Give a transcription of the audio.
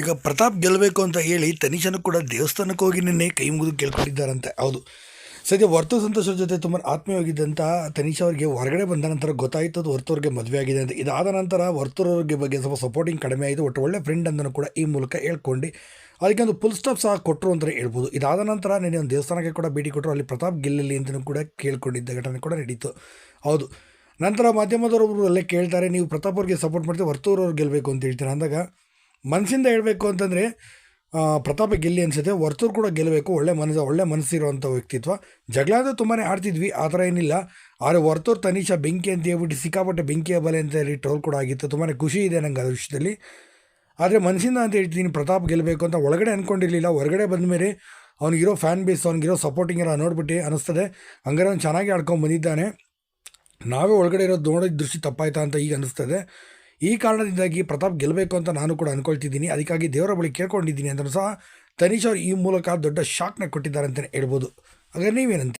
ಈಗ ಪ್ರತಾಪ್ ಗೆಲ್ಲಬೇಕು ಅಂತ ಹೇಳಿ ತನಿಷನು ಕೂಡ ದೇವಸ್ಥಾನಕ್ಕೆ ಹೋಗಿ ನಿನ್ನೆ ಕೈ ಮುಗಿದು ಕೇಳ್ಕೊಂಡಿದ್ದಾರಂತೆ. ಹೌದು. ಸದ್ಯ ವರ್ತು ಸಂತೋಷರ ಜೊತೆ ತುಂಬ ಆತ್ಮೀಯವಾಗಿದ್ದಂಥ ತನಿಷ ಅವರಿಗೆ ಹೊರಗಡೆ ಬಂದ ನಂತರ ಗೊತ್ತಾಯಿತು ಅದು ವರ್ತೂರ್ಗೆ ಮದುವೆ ಆಗಿದೆ ಅಂತ. ಇದಾದ ನಂತರ ವರ್ತೂರವ್ರಿಗೆ ಬಗ್ಗೆ ಸ್ವಲ್ಪ ಸಪೋರ್ಟಿಂಗ್ ಕಡಿಮೆ ಆಯಿತು ಒಟ್ಟು ಒಳ್ಳೆ ಫ್ರೆಂಡ್ ಅಂತಲೂ ಕೂಡ ಈ ಮೂಲಕ ಹೇಳ್ಕೊಂಡು ಅದಕ್ಕೆ ಒಂದು ಫುಲ್ ಸ್ಟಾಪ್ ಸಹ ಕೊಟ್ಟರು ಅಂತಲೇ ಹೇಳ್ಬೋದು. ಇದಾದ ನಂತರ ನಿನ್ನೆ ಒಂದು ದೇವಸ್ಥಾನಕ್ಕೆ ಕೂಡ ಭೇಟಿ ಕೊಟ್ಟರು ಅಲ್ಲಿ ಪ್ರತಾಪ್ ಗೆಲ್ಲಲಿ ಅಂತಲೂ ಕೂಡ ಕೇಳ್ಕೊಂಡಿದ್ದ ಘಟನೆ ಕೂಡ ನಡೀತು. ಹೌದು. ನಂತರ ಮಾಧ್ಯಮದವರು ಅಲ್ಲೇ ಕೇಳ್ತಾರೆ, ನೀವು ಪ್ರತಾಪ್ ಅವ್ರಿಗೆ ಸಪೋರ್ಟ್ ಮಾಡ್ತೀವಿ ವರ್ತೂರವ್ರು ಗೆಲ್ಲಬೇಕು ಅಂತ ಹೇಳ್ತೀರಾ. ಅಂದಾಗ ಮನಸ್ಸಿಂದ ಹೇಳಬೇಕು ಅಂತಂದರೆ ಪ್ರತಾಪ ಗೆಲ್ಲಿ ಅನಿಸುತ್ತೆ. ವರ್ತೂರು ಕೂಡ ಗೆಲ್ಲಬೇಕು ಒಳ್ಳೆ ಮನಸ್ಸು, ಒಳ್ಳೆ ಮನಸ್ಸಿರುವಂಥ ವ್ಯಕ್ತಿತ್ವ. ಜಗಳ ಅಂದರೆ ತುಂಬಾ ಆಡ್ತಿದ್ವಿ. ಆ ಥರ ಏನಿಲ್ಲ. ಆದರೆ ವರ್ತೂರು, ತನಿಷಾ, ಬೆಂಕಿ ಅಂತ ಹೇಳ್ಬಿಟ್ಟು ಸಿಕ್ಕಾಪಟ್ಟೆ ಬೆಂಕಿಯ ಬಲೆ ಅಂತ ಹೇಳಿ ಟ್ರೋಲ್ ಕೂಡ ಆಗಿತ್ತು. ತುಂಬಾ ಖುಷಿ ಇದೆ ನನಗೆ ಅದ್ರ ವಿಷಯದಲ್ಲಿ. ಆದರೆ ಮನಸ್ಸಿಂದ ಅಂತ ಹೇಳ್ತೀನಿ ಪ್ರತಾಪ್ ಗೆಲ್ಲಬೇಕು ಅಂತ ಒಳಗಡೆ ಅಂದ್ಕೊಂಡಿರಲಿಲ್ಲ ಹೊರಗಡೆ ಬಂದ ಮೇಲೆ ಅವ್ನಿಗಿರೋ ಫ್ಯಾನ್ ಬೇಸ್ ಅವ್ನಿಗಿರೋ ಸಪೋರ್ಟಿಂಗ್ ಎಲ್ಲ ನೋಡ್ಬಿಟ್ಟು ಅನಿಸ್ತದೆ. ಹಂಗಾರೆ ಅವ್ನು ಚೆನ್ನಾಗಿ ಆಡ್ಕೊಂಡು ಬಂದಿದ್ದಾನೆ. ನಾವೇ ಒಳಗಡೆ ಇರೋದು ನೋಡಿದ ದೃಷ್ಟಿ ತಪ್ಪಾಯ್ತಾ ಅಂತ ಈಗ ಅನಿಸ್ತದೆ. ಈ ಕಾರಣದಿಂದಾಗಿ ಪ್ರತಾಪ್ ಗೆಲ್ಲಬೇಕು ಅಂತ ನಾನು ಕೂಡ ಅಂದ್ಕೊಳ್ತಿದ್ದೀನಿ ಅದಕ್ಕಾಗಿ ದೇವರ ಬಳಿ ಕೇಳ್ಕೊಂಡಿದ್ದೀನಿ ಅಂತಲೂ ಸಹ ತನೀಶ್ ಅವರು ಈ ಮೂಲಕ ದೊಡ್ಡ ಶಾಕ್ನ ಕೊಟ್ಟಿದ್ದಾರೆ ಅಂತಲೇ ಹೇಳ್ಬೋದು. ಹಾಗಾದ್ರೆ ನೀವೇನಂತ